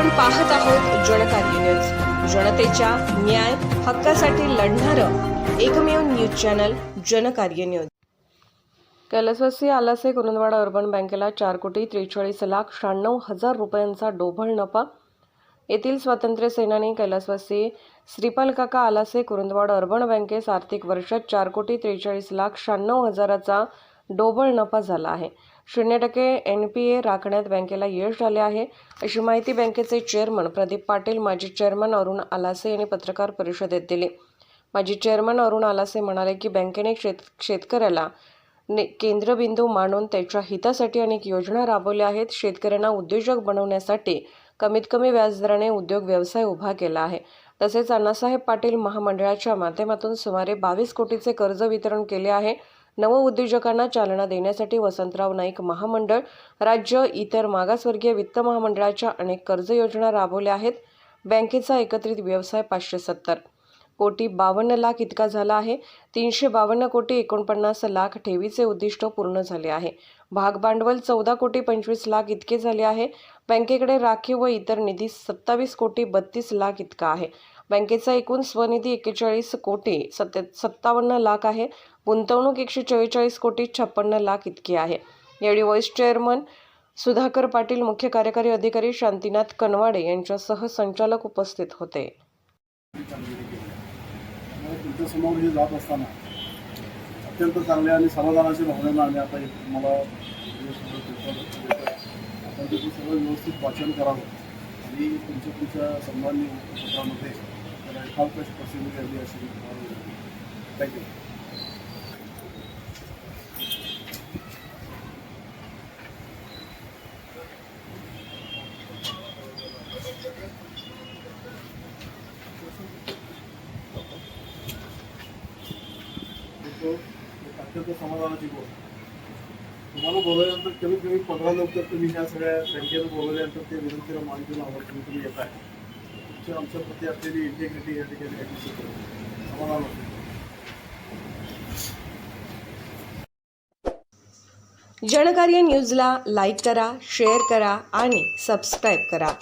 आपण पाहत आहोत जनकार्य न्यूज. जनतेच्या न्याय हक्कासाठी लढणारं एकमेव न्यूज चॅनल जनकार्य न्यूज. कैलासवासी आलासे कुरुंदवाडा अर्बन बँकेला चार कोटी त्रेचाळीस लाख शहाण्णव हजार रुपयांचा डोभळ नफा. येथील स्वातंत्र्य सेनानी कैलासवासी श्रीपाल काका आलासे कुरुंदवाड अर्बन बँकेस आर्थिक वर्षात चार कोटी त्रेचाळीस लाख शहाण्णव हजाराचा डोबळ नफा झाला आहे. शून्य टक्के एन पी ए राखण्यात बँकेला यश आले आहे. अशी माहिती बँकेचे चेअरमन प्रदीप पाटील माजी चेअरमन अरुण आलासे यांनी पत्रकार परिषदेत दिली. माजी चेअरमन अरुण आलासे म्हणाले की बँकेने शेत शेतकऱ्याला ने केंद्रबिंदू मानून त्याच्या हितासाठी अनेक योजना राबवल्या आहेत. शेतकऱ्यांना उद्योजक बनवण्यासाठी कमीत कमी व्याजदराने उद्योग व्यवसाय उभा केला आहे. तसेच अण्णासाहेब पाटील महामंडळाच्या माध्यमातून सुमारे बावीस कोटीचे कर्ज वितरण केले आहे. नवउद्योजकांना चालना देण्यासाठी वसंतराव नाईक महामंडळ राज्य इतर मागासवर्गीय वित्त महामंडळाच्या अनेक कर्ज योजना राबवल्या आहेत. बँकेचा एकत्रित व्यवसाय पाचशे सत्तर कोटी बावन्न लाख इतका झाला आहे. तीनशे बावन्न कोटी एकोणपन्नास लाख ठेवीचे उद्दिष्ट पूर्ण झाले आहे. भागभांडवल चौदा कोटी पंचवीस लाख इतके झाले आहे. बँकेकडे राखीव व इतर निधी सत्तावीस कोटी बत्तीस लाख इतका आहे. बँकेचा एकूण स्वनिधी एक्केचाळीस कोटी सत्य सत्तावन्न लाख आहे. गुंतवणूक एकशे चव्वेचाळीस कोटी छप्पन्न लाख इतकी आहे. यावेळी व्हाईस चेअरमन सुधाकर पाटील मुख्य कार्यकारी अधिकारी शांतीनाथ कनवाडे यांच्यासह संचालक उपस्थित होते. जनतेसमोर समोर हे जात असताना अत्यंत चांगल्या आणि समाधानाच्या भावनेनं आम्ही आता इथं मला सगळं आपण त्याचं सगळं व्यवस्थित वाचन करावं. आणि तुमच्या तुमच्या सन्मान्य पत्रामध्ये एखाद कशी प्रसिद्धी झाली अशी थँक्यू असतो अत्यंत समाधानाची गोष्ट तुम्हाला बोलवल्यानंतर कमीत कमी पंधरा लोक जर तुम्ही ह्या सगळ्या संख्येनं बोलवल्यानंतर ते विनंतीला मान देऊन आम्हाला तुम्ही तुम्ही येत आहे. तुमच्या आमच्या प्रती असलेली इंटेग्रिटी या ठिकाणी दिसत समाधान होते. जनकार्य न्यूजला लाईक करा शेअर करा आणि सबस्क्राईब करा.